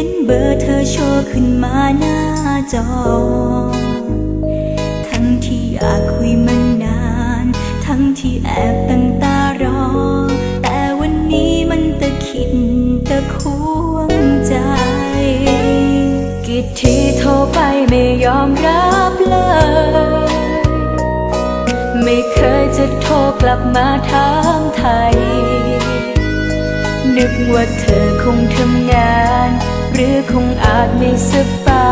ห็นเบอร์เธอโชว์ขึ้นมาหน้าจอ ทั้งที่อยากคุยมันนาน ทั้งที่แอบตั้งตารอ แต่วันนี้มันตะขิดตะควงใจกี่ทีโทรไปไม่ยอมรับเลย ไม่เคยจะโทรกลับมาถามไทยนึกว่าเธอคงทำงาน หรือคงอาจไม่สบาย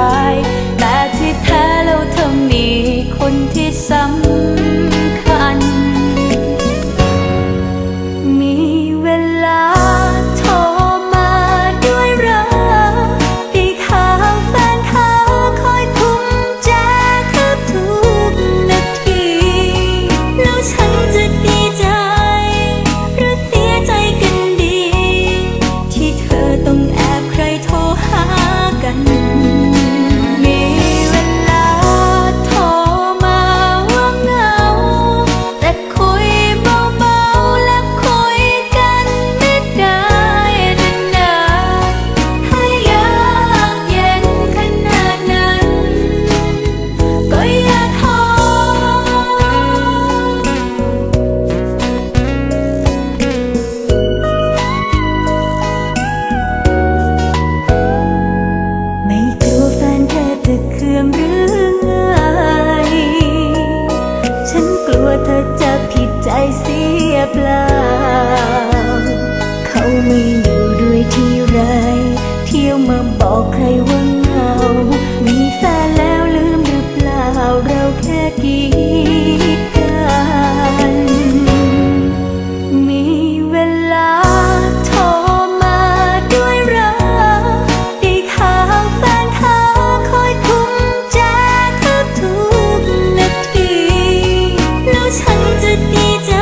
repeated